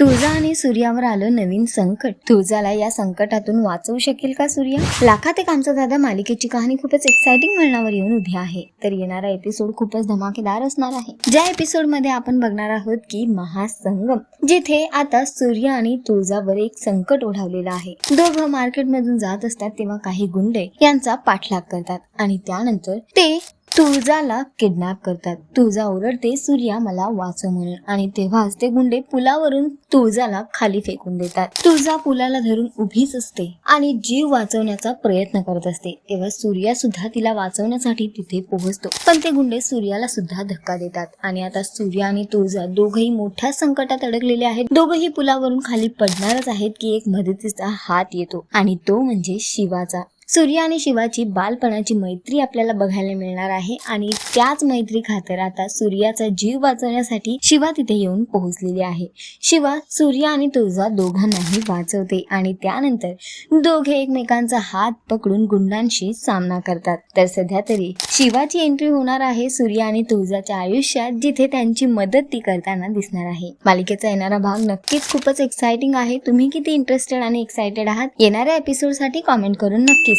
तुळजा आणि सूर्यावर आलं नवीन संकट. तुळजाला या संकटातून वाचवू शकेल का सूर्या? लाखात एक आमचा दादा मालिकेची कहाणी खूपच एक्साइटिंग वळणावर येऊन उभी आहे. तर येणारा एपिसोड खूपच धमाकेदार असणार आहे. ज्या एपिसोडमध्ये आपण बघणार आहोत की महासंगम जिथे आता सूर्य आणि तुळजावर एक संकट ओढावलेलं आहे. दोघं मार्केटमधून जात असतात तेव्हा काही गुंडे यांचा पाठलाग करतात आणि त्यानंतर ते तुळजाला किडनॅप करतात. तुळजा ओरडते सूर्या मला वाचव म्हणून आणि तेव्हाच ते गुंडे पुलावरून तुळजाला खाली फेकून देतात. तुळजा पुलाला धरून उभीच असते आणि जीव वाचवण्याचा प्रयत्न करत असते. तेव्हा सूर्या सुद्धा तिला वाचवण्यासाठी तिथे पोहोचतो. पण ते गुंडे सूर्याला सुद्धा धक्का देतात. आणि आता सूर्या आणि तुळजा दोघही मोठ्या संकटात अडकलेले आहेत. दोघही पुलावरून खाली पडणारच आहेत की एक मदतीचा हात येतो. आणि तो म्हणजे शिवाचा. सूर्य आणि शिवाची बालपणाची मैत्री आपल्याला बघायला मिळणार आहे आणि त्याच मैत्री खातर आता सूर्याचा जीव वाचवण्यासाठी शिवा तिथे येऊन पोहोचलेली आहे. शिवा सूर्य आणि तुळजा दोघांनाही वाचवते आणि त्यानंतर दोघे एकमेकांचा हात पकडून गुंडांशी सामना करतात. तर सध्या तरी शिवाची एंट्री होणार आहे सूर्य आणि तुळजाच्या आयुष्यात जिथे त्यांची मदत ती करताना दिसणार आहे. मालिकेचा येणारा भाग नक्कीच खूपच एक्साइटिंग आहे. तुम्ही किती इंटरेस्टेड आणि एक्साइटेड आहात? येणाऱ्या एपिसोडसाठी कॉमेंट करून नक्कीच